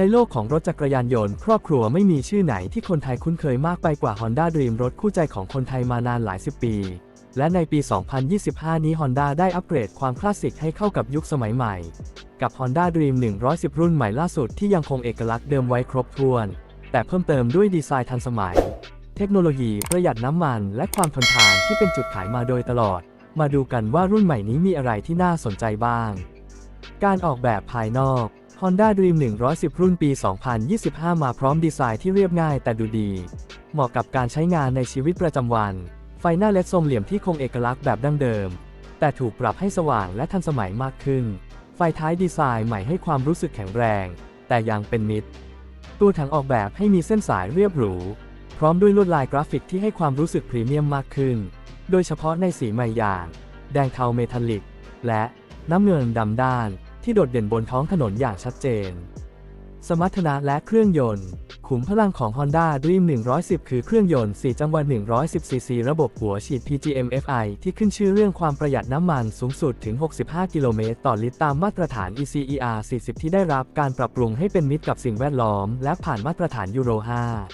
ในโลกของรถจักรยานยนต์ ครอบครัวไม่มีชื่อไหนที่คนไทยคุ้นเคยมากไปกว่า Honda Dream รถคู่ใจของคนไทยมานานหลายสิบปี และในปี 2025 นี้ Honda ได้อัปเกรดความคลาสสิกให้เข้ากับยุคสมัยใหม่ กับ Honda Dream 110 รุ่นใหม่ล่าสุดที่ยังคงเอกลักษณ์เดิมไว้ครบถ้วน แต่เพิ่มเติมด้วยดีไซน์ทันสมัย เทคโนโลยีประหยัดน้ำมัน และความทนทานที่เป็นจุดขายมาโดยตลอด มาดูกันว่ารุ่นใหม่นี้มีอะไรที่น่าสนใจบ้าง การออกแบบภายนอก Honda Dream 110 รุ่นปี 2025 มาพร้อมดีไซน์ที่เรียบง่ายแต่ดูดี เหมาะกับการใช้งานในชีวิตประจำวัน ไฟหน้าเลดทรงเหลี่ยมที่คงเอกลักษณ์แบบดั้งเดิม แต่ถูกปรับให้สว่างและทันสมัยมากขึ้น ไฟท้ายดีไซน์ใหม่ให้ความรู้สึกแข็งแรง แต่ยังเป็นมิตร ตัวถังออกแบบให้มีเส้นสายเรียบหรู พร้อมด้วยลวดลายกราฟิกที่ให้ความรู้สึกพรีเมียมมากขึ้น โดยเฉพาะในสีใหม่อย่าง แดงเทาเมทัลลิก และน้ำเงินดำด้าน ที่โดดเด่นบนท้องถนนอย่างชัดเจน สมรรถนะและเครื่องยนต์ ขุมพลังของ Honda Dream 110 คือเครื่องยนต์ 4 จังหวะ110ซีซีระบบหัวฉีด PGM FI ที่ขึ้นชื่อเรื่องความประหยัดน้ำมันสูงสุดถึง 65 กิโลเมตรต่อลิตรตามมาตรฐาน ECER 40 ที่ได้รับการปรับปรุงให้เป็นมิตรกับสิ่งแวดล้อม และผ่านมาตรฐานยูโร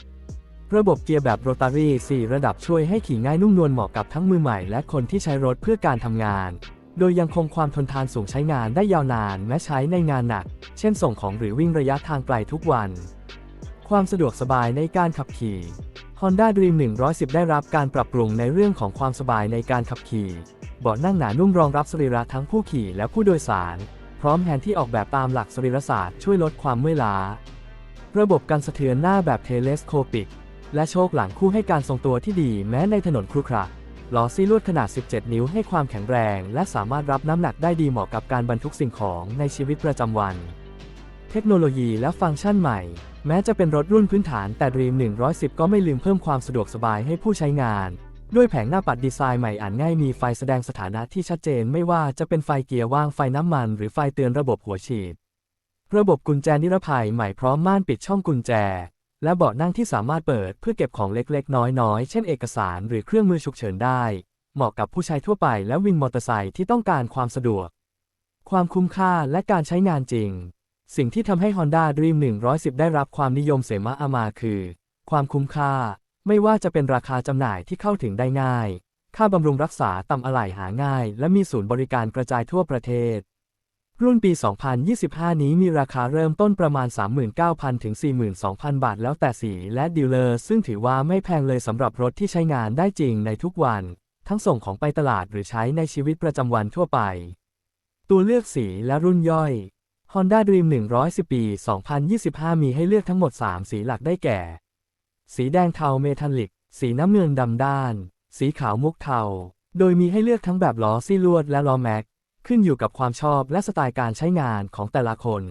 5ระบบเกียร์แบบโรตารี่ 4 ระดับช่วยให้ขี่ง่ายนุ่มนวลเหมาะกับทั้งมือใหม่และคนที่ใช้รถเพื่อการทำงาน โดยยังคงความทนทานสูงใช้งานได้ยาวนานแม้ใช้ในงานหนัก เช่นส่งของหรือวิ่งระยะทางไกลทุกวัน ความสะดวกสบายในการขับขี่ Honda Dream 110 ได้รับการปรับปรุงในเรื่องของความสบายในการขับขี่ เบาะนั่งหนานุ่มรองรับสรีระทั้งผู้ขี่และผู้โดยสาร พร้อมแฮนด์ที่ออกแบบตามหลักสรีรศาสตร์ช่วยลดความเมื่อยล้า ระบบการสะเทือนหน้าแบบเทเลสโคปิก และโชคหลังคู่ให้การทรงตัวที่ดีแม้ในถนนครุขระ ล้อซี่ลวดขนาด 17 นิ้วให้ความแข็งแรง และสามารถรับน้ำหนักได้ดีเหมาะกับการบรรทุกสิ่งของในชีวิตประจำวัน เทคโนโลยีและฟังก์ชันใหม่ แม้จะเป็นรถรุ่นพื้นฐานแต่ Dream 110 ก็ไม่ลืมเพิ่มความสะดวกสบายให้ผู้ใช้งาน ด้วยแผงหน้าปัดดีไซน์ใหม่อ่านง่ายมีไฟแสดงสถานะที่ชัดเจนไม่ว่าจะเป็นไฟเกียร์ว่างไฟน้ำมัน หรือไฟเตือนระบบหัวฉีด ระบบกุญแจนิรภัยใหม่พร้อมม่านปิดช่องกุญแจ และเบาะนั่งที่สามารถเปิดเพื่อเก็บของเล็กๆ น้อยๆ เช่นเอกสารหรือเครื่องมือฉุกเฉินได้ เหมาะกับผู้ใช้ทั่วไปและวินมอเตอร์ไซค์ที่ต้องการความสะดวก ความคุ้มค่าและการใช้งานจริง สิ่งที่ทำให้ Honda Dream 110 ได้รับความนิยมเสมาอามาคือ ความคุ้มค่า ไม่ว่าจะเป็นราคาจำหน่ายที่เข้าถึงได้ง่าย ค่าบำรุงรักษาต่ำอะไหล่หาง่าย และมีศูนย์บริการกระจายทั่วประเทศ รุ่นปี 2025 นี้มีราคาเริ่มต้นประมาณ 39,000 ถึง 42,000 บาทแล้วแต่สีและดีลเลอร์ซึ่งถือว่าไม่แพงเลยสำหรับรถที่ใช้งานได้จริงในทุกวัน ทั้งส่งของไปตลาดหรือใช้ในชีวิตประจำวันทั่วไป ตัวเลือกสีและรุ่นย่อย Honda Dream 110 ปี 2025 มีให้เลือกทั้งหมด 3 สีหลักได้แก่ สีแดงเทาเมทัลลิก สีน้ำเงินดำด้าน สีขาวมุกเทา โดยมีให้เลือกทั้งแบบล้อซี่ลวดและล้อแม็ก ขึ้นอยู่กับความชอบและสไตล์การใช้งานของแต่ละคน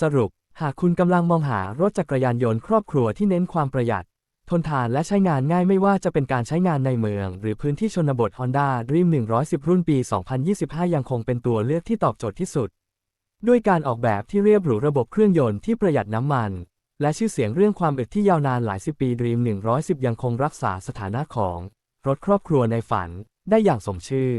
สรุป หากคุณกำลังมองหารถจักรยานยนต์ครอบครัวที่เน้นความประหยัด ทนทานและใช้งานง่ายไม่ว่าจะเป็นการใช้งานในเมือง หรือพื้นที่ชนบท Honda Dream 110 รุ่นปี 2025 ยังคงเป็นตัวเลือกที่ตอบโจทย์ที่สุด ด้วยการออกแบบที่เรียบหรูระบบเครื่องยนต์ที่ประหยัดน้ำมัน และชื่อเสียงเรื่องความอึดที่ยาวนานหลายสิบปี Dream 110 ยังคงรักษาสถานะของรถครอบครัวในฝันได้อย่างสมชื่อ